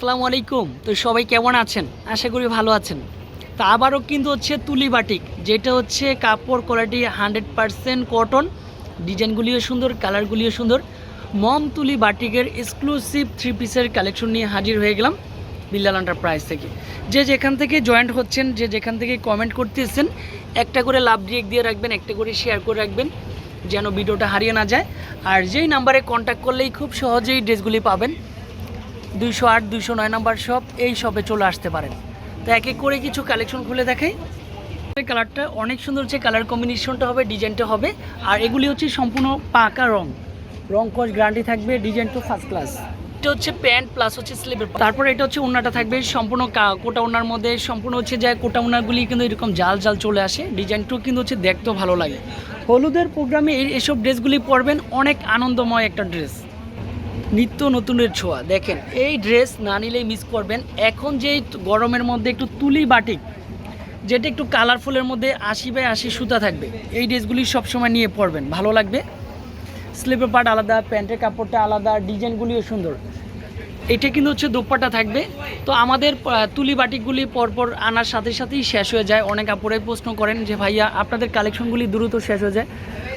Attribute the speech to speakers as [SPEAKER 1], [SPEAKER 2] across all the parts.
[SPEAKER 1] আসসালামু আলাইকুম। তো সবাই কেমন আছেন? আশা করি ভালো আছেন। তো আবারও কিন্তু হচ্ছে তুলি বাটিক, যেটা হচ্ছে কাপড় কোয়ালিটি হান্ড্রেড পারসেন্ট কটন। ডিজাইনগুলিও সুন্দর, কালারগুলিও সুন্দর। মম তুলি বাটিকের এক্সক্লুসিভ থ্রি পিসের কালেকশন নিয়ে হাজির হয়ে গেলাম বিল্লাল এন্টারপ্রাইজ থেকে। যে যেখান থেকে জয়েন্ট হচ্ছেন, যে যেখান থেকে কমেন্ট করতেছেন, একটা করে লাভ ডিরেক্ট দিয়ে রাখবেন, একটা করে শেয়ার করে রাখবেন, যেন ভিডিওটা হারিয়ে না যায়। আর যেই নাম্বারে কন্ট্যাক্ট করলেই খুব সহজেই ড্রেসগুলি পাবেন। দুইশো আট, দুইশো নয় নাম্বার শপ, এই শপে চলে আসতে পারেন। তো এক এক করে কিছু কালেকশন খুলে দেখাই। কালারটা অনেক সুন্দর হচ্ছে কালার কম্বিনেশনটা হবে ডিজাইনটা হবে, আর এগুলি হচ্ছে সম্পূর্ণ পাকা রং। রং কস গ্যারান্টি থাকবে ডিজাইন তো ফার্স্ট ক্লাস এটা হচ্ছে প্যান্ট প্লাস হচ্ছে স্লিপের তারপরে এটা হচ্ছে ওনাটা থাকবে, সম্পূর্ণ কোটা ওনার মধ্যে সম্পূর্ণ হচ্ছে যে কোটা ওনারগুলি কিন্তু এরকম জাল জাল চলে আসে। ডিজাইনটাও কিন্তু হচ্ছে দেখতেও ভালো লাগে। হলুদের প্রোগ্রামে এই এসব ড্রেসগুলি পরবেন, অনেক আনন্দময় একটা ড্রেস নিত্য নতুনের ছোঁয়া। দেখেন, এই ড্রেস না নিলেই মিস করবেন। এখন যে গরমের মধ্যে একটু তুলি বাটিক যেটা একটু কালারফুলের মধ্যে আশি বাই আশি সুতা থাকবে, এই ড্রেসগুলি সবসময় নিয়ে পরবেন। ভালো লাগবে? স্লিপের পার্ট আলাদা, প্যান্টের কাপড়টা আলাদা, ডিজাইনগুলিও সুন্দর। এটা কিন্তু হচ্ছে দোপাট্টা থাকবে। তো আমাদের তুলি বাটিকগুলি পরপর আনার সাথে সাথেই শেষ হয়ে যায়। অনেক কাপড়ের প্রশ্ন করেন যে, ভাইয়া, আপনাদের কালেকশনগুলি দ্রুত শেষ হয়ে যায়।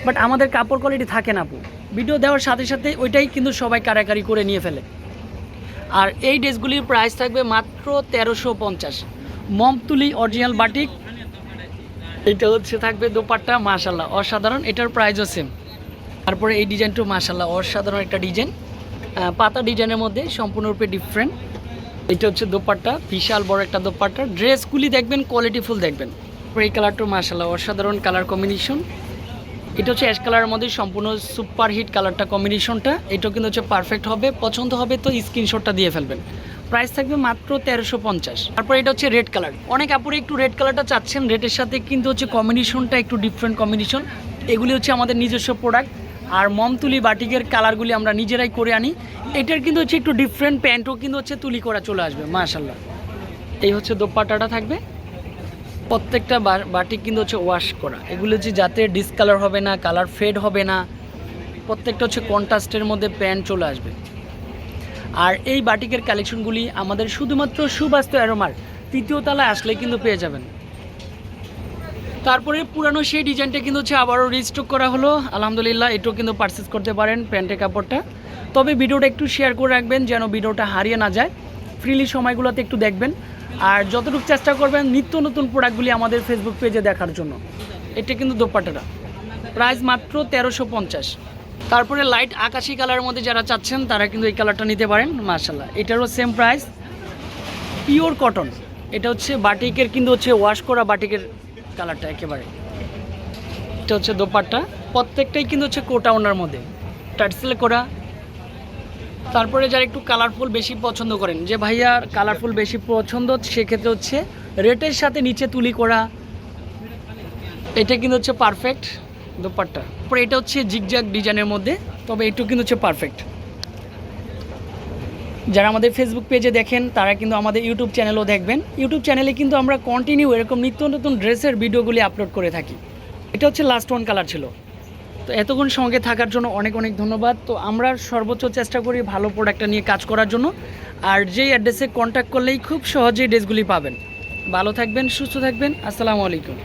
[SPEAKER 1] বাট আমাদের কাপড় কোয়ালিটি থাকে না, আপু। ভিডিও দেওয়ার সাথে সাথে ওইটাই কিন্তু সবাই কারাকারি করে নিয়ে ফেলে। আর এই ড্রেসগুলির প্রাইস থাকবে মাত্র তেরোশো পঞ্চাশ। মমতুলি অরিজিনাল বাটিক এটা হচ্ছে থাকবে দোপাট্টা মাশাল্লাহ অসাধারণ, এটার প্রাইসও সেম তারপরে এই ডিজাইনটাও মাশাল্লাহ অসাধারণ একটা ডিজাইন পাতা ডিজাইনের মধ্যে সম্পূর্ণরূপে ডিফারেন্ট এটা হচ্ছে দোপাট্টা, বিশাল বড় একটা দোপাট্টা। ড্রেসগুলি দেখবেন কোয়ালিটিফুল দেখবেন। এই কালারটা মাশাল্লাহ অসাধারণ কালার কম্বিনেশন এটা হচ্ছে অ্যাশ কালারের মধ্যে সম্পূর্ণ সুপার হিট কালারটা কম্বিনেশনটা। এটাও কিন্তু হচ্ছে পারফেক্ট হবে। পছন্দ হবে তো স্ক্রিনশটটা দিয়ে ফেলবেন। প্রাইস থাকবে মাত্র তেরোশো পঞ্চাশ। তারপর এটা হচ্ছে রেড কালার অনেক আপুরে একটু রেড কালারটা চাচ্ছেন। রেডের সাথে কিন্তু হচ্ছে কম্বিনেশনটা একটু ডিফারেন্ট কম্বিনেশন এগুলি হচ্ছে আমাদের নিজস্ব প্রোডাক্ট আর মমতুলি বাটিকের কালারগুলি আমরা নিজেরাই করে আনি। এটার কিন্তু হচ্ছে একটু ডিফারেন্ট প্যান্টও কিন্তু হচ্ছে তুলি করা চলে আসবে। মাশাল্লাহ এই হচ্ছে দোপাট্টাটা থাকবে। প্রত্যেকটা বাটিক কিন্তু হচ্ছে ওয়াশ করা। এগুলো হচ্ছে যাতে ডিসকালার হবে না কালার ফেড হবে না, প্রত্যেকটা হচ্ছে কন্ট্রাস্টের মধ্যে প্যান্ট চলে আসবে। আর এই বাটিকের কালেকশনগুলি আমাদের শুধুমাত্র সুবাস্তু অ্যারোমার তৃতীয় তলায় আসলে কিন্তু পেয়ে যাবেন। তারপরে পুরানো সেই ডিজাইনটা কিন্তু হচ্ছে আবারও রিস্টক করা হলো। আলহামদুলিল্লাহ, এটাও কিন্তু পারচেস করতে পারেন প্যান্টের কাপড়টা। তবে ভিডিওটা একটু শেয়ার করে রাখবেন, যেন ভিডিওটা হারিয়ে না যায়। ফ্রিলি সময়গুলোতে একটু দেখবেন। আর যতটুকু চেষ্টা করবেন নিত্য নতুন প্রোডাক্টগুলি আমাদের ফেসবুক পেজে দেখার জন্য। এটা কিন্তু দোপাট্টাটা। প্রাইস মাত্র তেরোশো পঞ্চাশ। তারপরে লাইট আকাশি কালারের মধ্যে যারা চাচ্ছেন, তারা কিন্তু এই কালারটা নিতে পারেন মার্শাল্লাহ এটারও সেম প্রাইস পিওর কটন এটা হচ্ছে বাটিকের, কিন্তু হচ্ছে ওয়াশ করা বাটিকের কালারটা একেবারে। এটা হচ্ছে দোপাট্টা। প্রত্যেকটাই কিন্তু হচ্ছে কোটা ওনার মধ্যে। টার্সেল করা তারপরে যারা একটু কালারফুল বেশি পছন্দ করেন, যে ভাইয়া কালারফুল বেশি পছন্দ, সেক্ষেত্রে হচ্ছে রেটের সাথে নিচে তুলি করা, এটা কিন্তু হচ্ছে পারফেক্ট দোপাট্টা। তারপরে এটা হচ্ছে জিগজ্যাগ ডিজাইনের মধ্যে, তবে এটাও কিন্তু হচ্ছে পারফেক্ট যারা আমাদের ফেসবুক পেজে দেখেন, তারা কিন্তু আমাদের ইউটিউব চ্যানেলও দেখবেন। ইউটিউব চ্যানেলে কিন্তু আমরা কন্টিনিউ এরকম নিত্য নতুন ড্রেসের ভিডিওগুলি আপলোড করে থাকি। এটা হচ্ছে লাস্ট ওয়ান কালার ছিল। তো এতক্ষণ সঙ্গে থাকার জন্য অনেক অনেক ধন্যবাদ। তো আমরা সর্বোচ্চ চেষ্টা করি ভালো প্রোডাক্টটা নিয়ে কাজ করার জন্য। আর যেই অ্যাড্রেসে কন্ট্যাক্ট করলেই খুব সহজেই ড্রেসগুলি পাবেন। ভালো থাকবেন, সুস্থ থাকবেন। আসসালামু আলাইকুম।